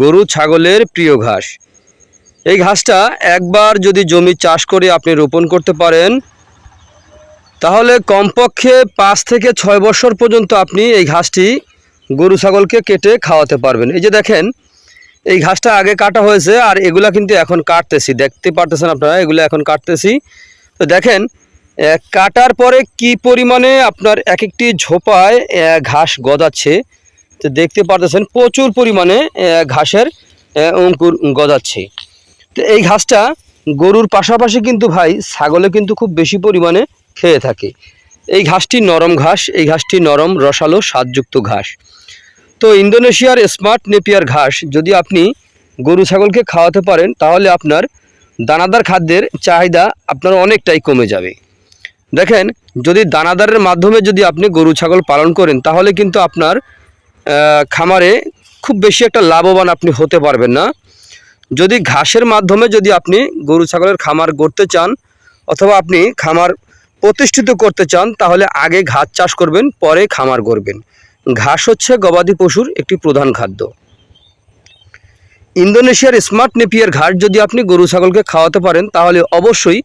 গরু ছাগলের প্রিয় ঘাস। এই ঘাসটা একবার যদি জমি চাষ করে আপনি রোপণ করতে পারেন, তাহলে কমপক্ষে পাঁচ থেকে ছয় বছর পর্যন্ত আপনি এই ঘাসটি গরু ছাগলকে কেটে খাওয়াতে পারবেন। এই যে দেখেন, এই ঘাসটা আগে কাটা হয়েছে আর এগুলা কিন্তু এখন কাটতেছি। দেখতে পারতেছেন আপনারা, এগুলো এখন কাটতেছি। তো দেখেন কাটার পরে কি পরিমাণে আপনার এক একটি ঝোপায় ঘাস গজাচ্ছে তো দেখতে পারতেছেন প্রচুর পরিমাণে ঘাসের অঙ্কুর গজাচ্ছে। তো এই ঘাসটা গরুর পাশাপাশি কিন্তু ভাই ছাগলে কিন্তু খুব বেশি পরিমাণে খেয়ে থাকে। এই ঘাসটি নরম ঘাস, এই ঘাসটি নরম, রসালো, স্বাদযুক্ত ঘাস। তো ইন্দোনেশিয়ার স্মার্ট নেপিয়ার ঘাস, যদি আপনি গরু ছাগলকে খাওয়াতে পারেন, তাহলে আপনার দানাদার খাদ্যের চাহিদা আপনার অনেকটাই কমে যাবে। দেখেন, যদি দানাদারের মাধ্যমে যদি আপনি গরু ছাগল পালন করেন, তাহলে কিন্তু আপনার খামারে খুব বেশি একটা লাভবান আপনি হতে পারবেন না। যদি ঘাসের মাধ্যমে যদি আপনি গরু, ছাগলের খামার গড়তে চান অথবা আপনি খামার প্রতিষ্ঠিত করতে চান, তাহলে আগে ঘাস চাষ করবেন, পরে খামার গড়বেন। ঘাস হচ্ছে গবাদি পশুর একটি প্রধান খাদ্য। ইন্দোনেশিয়ার স্মার্ট নেপিয়ার ঘাস যদি আপনি গরু, ছাগলকে খাওয়াতে পারেন, তাহলে অবশ্যই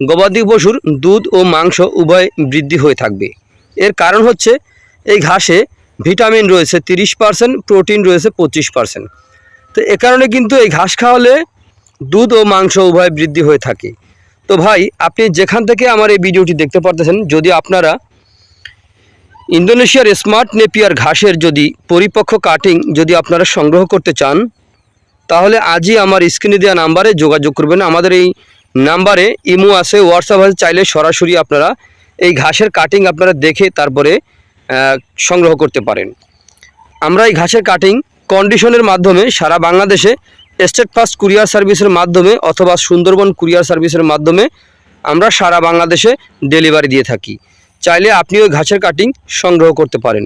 গবাদি পশুর দুধ ও মাংস উভয় বৃদ্ধি হয়ে থাকবে। এর কারণ হচ্ছে, এই ঘাসে ভিটামিন রয়েছে তিরিশ পার্সেন্ট, প্রোটিন রয়েছে পঁচিশ পার্সেন্ট। তো এ কারণে কিন্তু এই ঘাস খাওয়ালে দুধ ও মাংস উভয় বৃদ্ধি হয়ে থাকে। তো ভাই, আপনি যেখান থেকে আমার এই ভিডিওটি দেখতে পারতেছেন, যদি আপনারা ইন্দোনেশিয়ার স্মার্ট নেপিয়ার ঘাসের যদি পরিপক্ক কাটিং যদি আপনারা সংগ্রহ করতে চান, তাহলে আজই আমার স্ক্রিনে দেওয়া নাম্বারে যোগাযোগ করবেন। আমাদের এই নাম্বারে ইমো আছে, হোয়াটসঅ্যাপ আছে, চাইলে সরাসরি আপনারা এই ঘাসের কাটিং আপনারা দেখে তারপরে সংগ্রহ করতে পারেন। আমরা এই ঘাসের কাটিং কন্ডিশনের মাধ্যমে সারা বাংলাদেশে স্টেট ফার্স্ট কুরিয়ার সার্ভিসের মাধ্যমে অথবা সুন্দরবন কুরিয়ার সার্ভিসের মাধ্যমে আমরা সারা বাংলাদেশে ডেলিভারি দিয়ে থাকি। চাইলে আপনি ওই ঘাসের কাটিং সংগ্রহ করতে পারেন।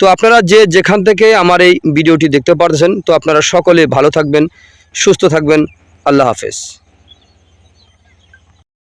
তো আপনারা যে যেখান থেকে আমার এই ভিডিওটি দেখতে পারতেছেন, তো আপনারা সকলে ভালো থাকবেন, সুস্থ থাকবেন। আল্লাহ হাফেজ।